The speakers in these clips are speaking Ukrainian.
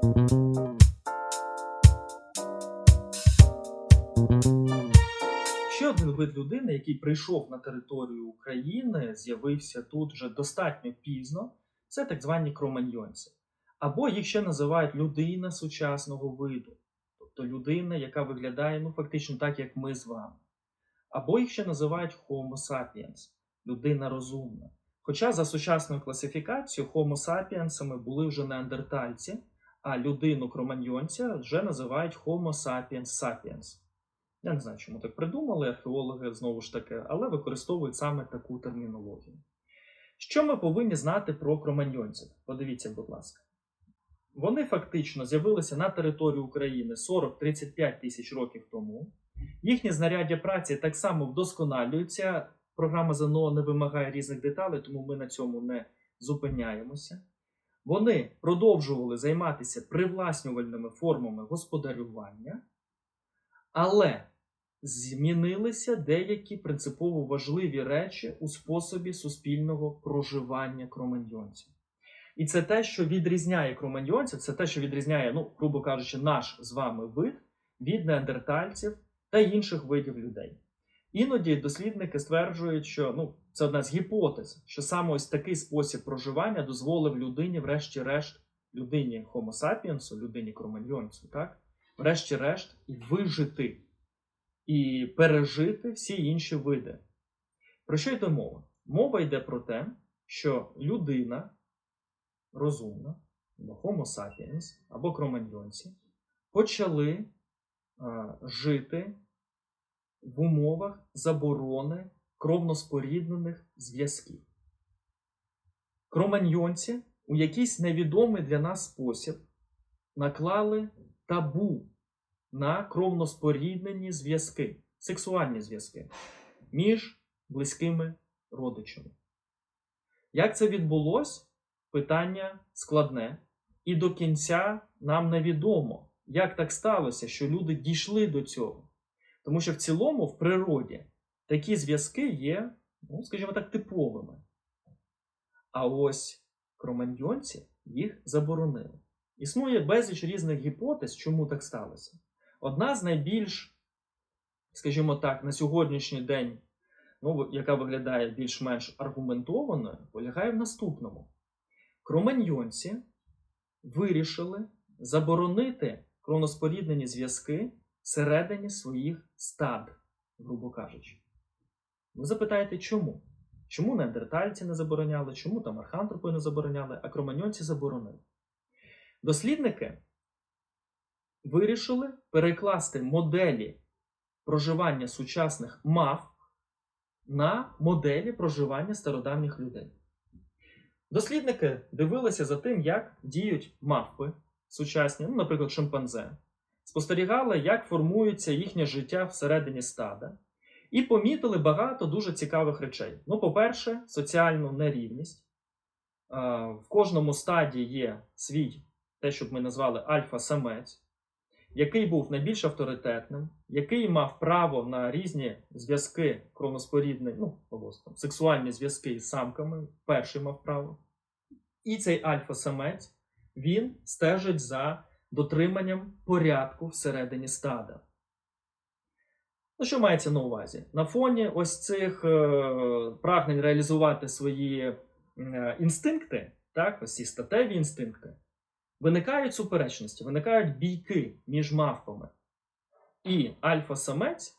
Ще один вид людини, який прийшов на територію України, з'явився тут вже достатньо пізно, це так звані кроманьйонці. Або їх ще називають людина сучасного виду, тобто людина, яка виглядає ну, фактично так, як ми з вами. Або їх ще називають Homo sapiens, людина розумна. Хоча за сучасною класифікацією Homo sapiensами були вже неандертальці, а людину кроманьйонця вже називають Homo sapiens sapiens. Я не знаю, чому так придумали археологи знову ж таки, але використовують саме таку термінологію. Що ми повинні знати про кроманьйонців? Подивіться, будь ласка. Вони фактично з'явилися на території України 40-35 тисяч років тому. Їхні знаряддя праці так само вдосконалюються. Програма ЗНО не вимагає різних деталей, тому ми на цьому не зупиняємося. Вони продовжували займатися привласнювальними формами господарювання, але змінилися деякі принципово важливі речі у способі суспільного проживання кроманьйонців. І це те, що відрізняє кроманьйонців, це те, що відрізняє, ну, грубо кажучи, наш з вами вид від неандертальців та інших видів людей. Іноді дослідники стверджують, що ну, це одна з гіпотез, що саме ось такий спосіб проживання дозволив людині, врешті-решт, людині Homo sapiens, людині кроманьйонцю, так, врешті-решт, вижити і пережити всі інші види. Про що йде мова? Мова йде про те, що людина розумна, або Homo sapiens, або кроманьйонці, почали а, жити в умовах заборони кровноспоріднених зв'язків. Кроманьйонці у якийсь невідомий для нас спосіб наклали табу на кровноспоріднені зв'язки, сексуальні зв'язки між близькими родичами. Як це відбулося? Питання складне, і до кінця нам невідомо, як так сталося, що люди дійшли до цього. Тому що в цілому в природі такі зв'язки є, ну, скажімо так, типовими. А ось кроманьйонці їх заборонили. Існує безліч різних гіпотез, чому так сталося. Одна з найбільш, скажімо так, на сьогоднішній день, ну, яка виглядає більш-менш аргументованою, полягає в наступному. Кроманьйонці вирішили заборонити кроноспоріднені зв'язки всередині своїх стад, грубо кажучи. Ви запитаєте, чому? Чому неандертальці не забороняли, чому там архантропи не забороняли, а кроманьонці заборонили? Дослідники вирішили перекласти моделі проживання сучасних мав на моделі проживання стародавніх людей. Дослідники дивилися за тим, як діють мавпи сучасні, ну, наприклад, шимпанзе, спостерігали, як формується їхнє життя всередині стада, і помітили багато дуже цікавих речей. Ну, по-перше, соціальну нерівність. В кожному стаді є свій, те, що ми назвали альфа-самець, який був найбільш авторитетним, який мав право на різні зв'язки кровноспорідні, ну, там, сексуальні зв'язки із самками, перший мав право. І цей альфа-самець він стежить за дотриманням порядку всередині стада. Ну, що мається на увазі? На фоні ось цих е, прагнень реалізувати свої е, інстинкти, так, ось ці статеві інстинкти, виникають суперечності, виникають бійки між мавпами. І альфа-самець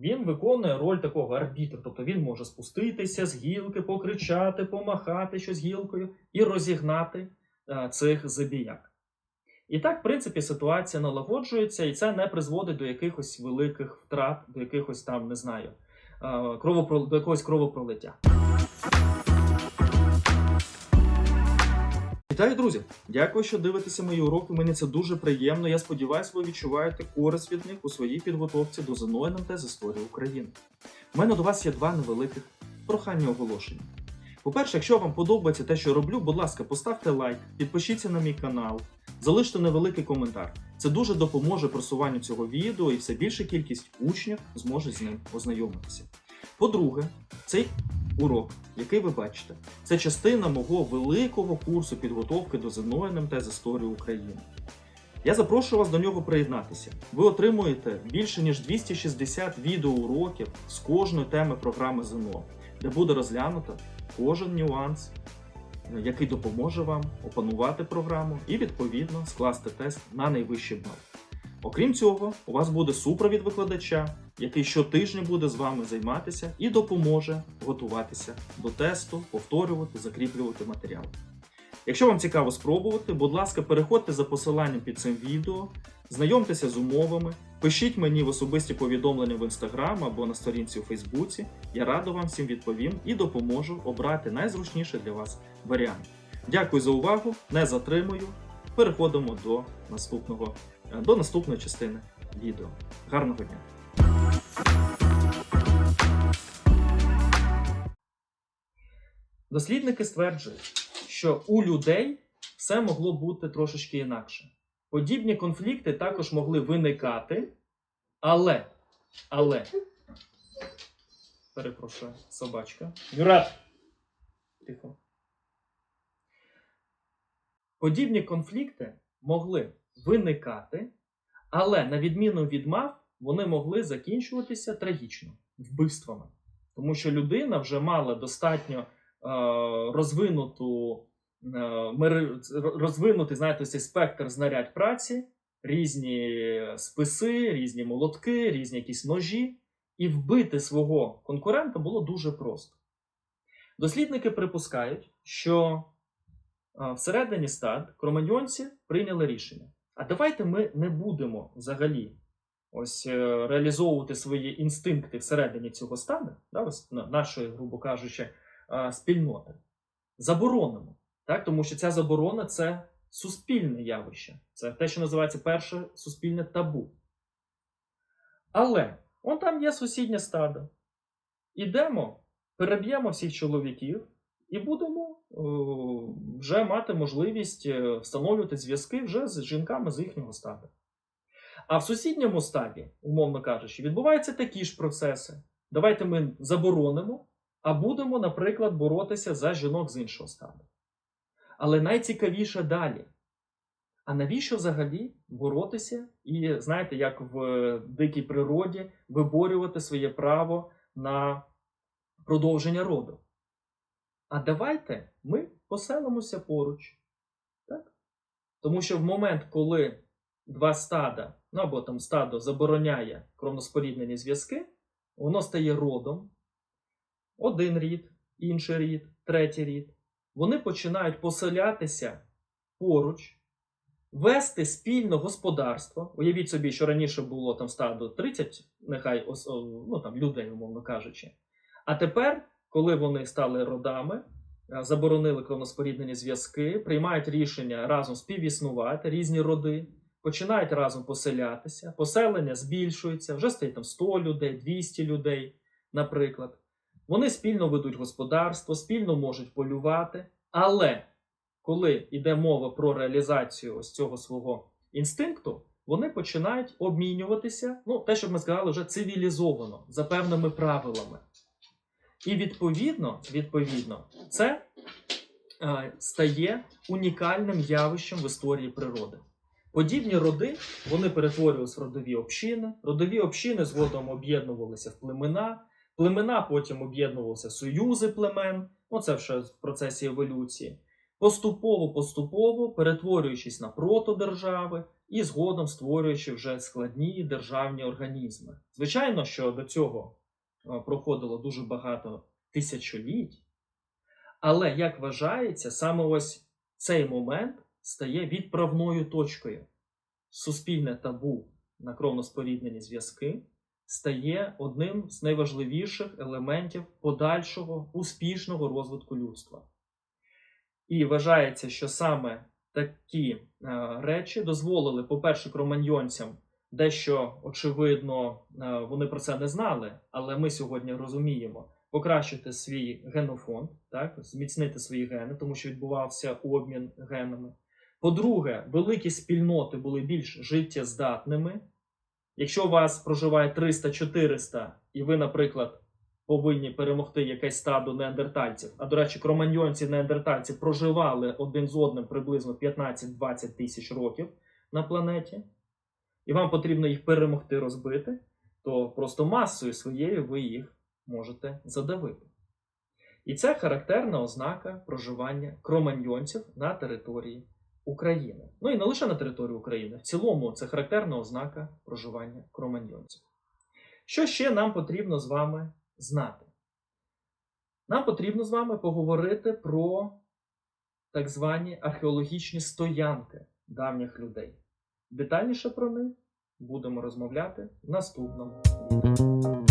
він виконує роль такого арбітра, тобто він може спуститися з гілки, покричати, помахати щось гілкою і розігнати е, цих забіяк. І так, в принципі, ситуація налагоджується, і це не призводить до якихось великих втрат, до якихось там, не знаю, е, кровопро... до якогось кровопролиття. Вітаю, друзі! Дякую, що дивитеся мої уроки. Мені це дуже приємно. Я сподіваюся, ви відчуваєте користь від них у своїй підготовці до ЗНО НМТ з історії України. У мене до вас є два невеликих прохання оголошення. По-перше, якщо вам подобається те, що роблю, будь ласка, поставте лайк, підпишіться на мій канал, залиште невеликий коментар. Це дуже допоможе просуванню цього відео і все більша кількість учнів зможе з ним ознайомитися. По-друге, цей урок, який ви бачите, це частина мого великого курсу підготовки до ЗНО НМТ з історії України. Я запрошую вас до нього приєднатися. Ви отримуєте більше ніж 260 відеоуроків з кожної теми програми ЗНО, де буде розглянуто кожен нюанс, який допоможе вам опанувати програму і відповідно скласти тест на найвищий бал. Окрім цього, у вас буде супровід викладача, який щотижня буде з вами займатися і допоможе готуватися до тесту, повторювати, закріплювати матеріал. Якщо вам цікаво спробувати, будь ласка, переходьте за посиланням під цим відео, знайомтеся з умовами, пишіть мені в особисті повідомлення в інстаграм або на сторінці у Фейсбуці. Я радо вам всім відповім і допоможу обрати найзручніший для вас варіант. Дякую за увагу, не затримую. Переходимо до наступного, е, до наступної частини відео. Гарного дня! Дослідники стверджують, що у людей все могло бути трошечки інакше. Подібні конфлікти також могли виникати, але, але, перепрошую, собачка. Юрат! Тихо. Подібні конфлікти могли виникати, але на відміну від мав, вони могли закінчуватися трагічно вбивствами. Тому що людина вже мала достатньо е, розвинуту, е, мери- знаєте, цей спектр знарядь праці, різні списи, різні молотки, різні якісь ножі, і вбити свого конкурента було дуже просто. Дослідники припускають, що е, всередині стад кроманьонці прийняли рішення. А давайте ми не будемо взагалі ось е, реалізовувати свої інстинкти всередині цього стада, да, ось нашої, грубо кажучи, спільноти. Заборонимо. Так? Тому що ця заборона це суспільне явище. Це те, що називається перше суспільне табу. Але он там є сусіднє стадо. Ідемо, переб'ємо всіх чоловіків і будемо о, вже мати можливість е, встановлювати зв'язки вже з жінками з їхнього стада. А в сусідньому стаді, умовно кажучи, відбуваються такі ж процеси. Давайте ми заборонимо, а будемо, наприклад, боротися за жінок з іншого стаду. Але найцікавіше далі. А навіщо взагалі боротися і, знаєте, як в дикій природі, виборювати своє право на продовження роду? А давайте ми поселимося поруч. Так? Тому що в момент, коли два стада, ну або там стадо забороняє кровноспоріднені зв'язки, воно стає родом. Один рід, інший рід, третій рід. Вони починають поселятися поруч, вести спільне господарство. Уявіть собі, що раніше було там стадо 30, нехай ну, там, людей, умовно кажучи. А тепер, коли вони стали родами, заборонили кровноспоріднені зв'язки, приймають рішення разом співіснувати різні роди, починають разом поселятися, поселення збільшується, вже стає там 100 людей, 200 людей, наприклад. Вони спільно ведуть господарство, спільно можуть полювати, але коли йде мова про реалізацію ось цього свого інстинкту, вони починають обмінюватися, ну, те, що ми сказали, вже цивілізовано, за певними правилами. І відповідно, відповідно, це е, стає унікальним явищем в історії природи. Подібні роди вони перетворювалися в родові общини. Родові общини згодом об'єднувалися в племена. Племена потім об'єднувалися союзи племен. Ну, це вже в процесі еволюції. Поступово, поступово перетворюючись на протодержави і згодом створюючи вже складні державні організми. Звичайно, що до цього е, проходило дуже багато тисячоліть, але як вважається, саме ось цей момент стає відправною точкою. Суспільне табу на кровноспоріднені зв'язки стає одним з найважливіших елементів подальшого успішного розвитку людства. І вважається, що саме такі е, речі дозволили, по-перше, кроманьйонцям дещо очевидно, е, вони про це не знали, але ми сьогодні розуміємо покращити свій генофонд, так, зміцнити свої гени, тому що відбувався обмін генами. По-друге, великі спільноти були більш життєздатними. Якщо у вас проживає 300-400, і ви, наприклад, повинні перемогти якесь стадо неандертальців. А до речі, кроманьйонці неандертальці проживали один з одним приблизно 15-20 тисяч років на планеті, і вам потрібно їх перемогти, розбити, то просто масою своєю ви їх можете задавити. І це характерна ознака проживання кроманьйонців на території України. Ну і не лише на території України. В цілому це характерна ознака проживання кроманьйонців. Що ще нам потрібно з вами знати? Нам потрібно з вами поговорити про так звані археологічні стоянки давніх людей. Детальніше про них будемо розмовляти в наступному відео.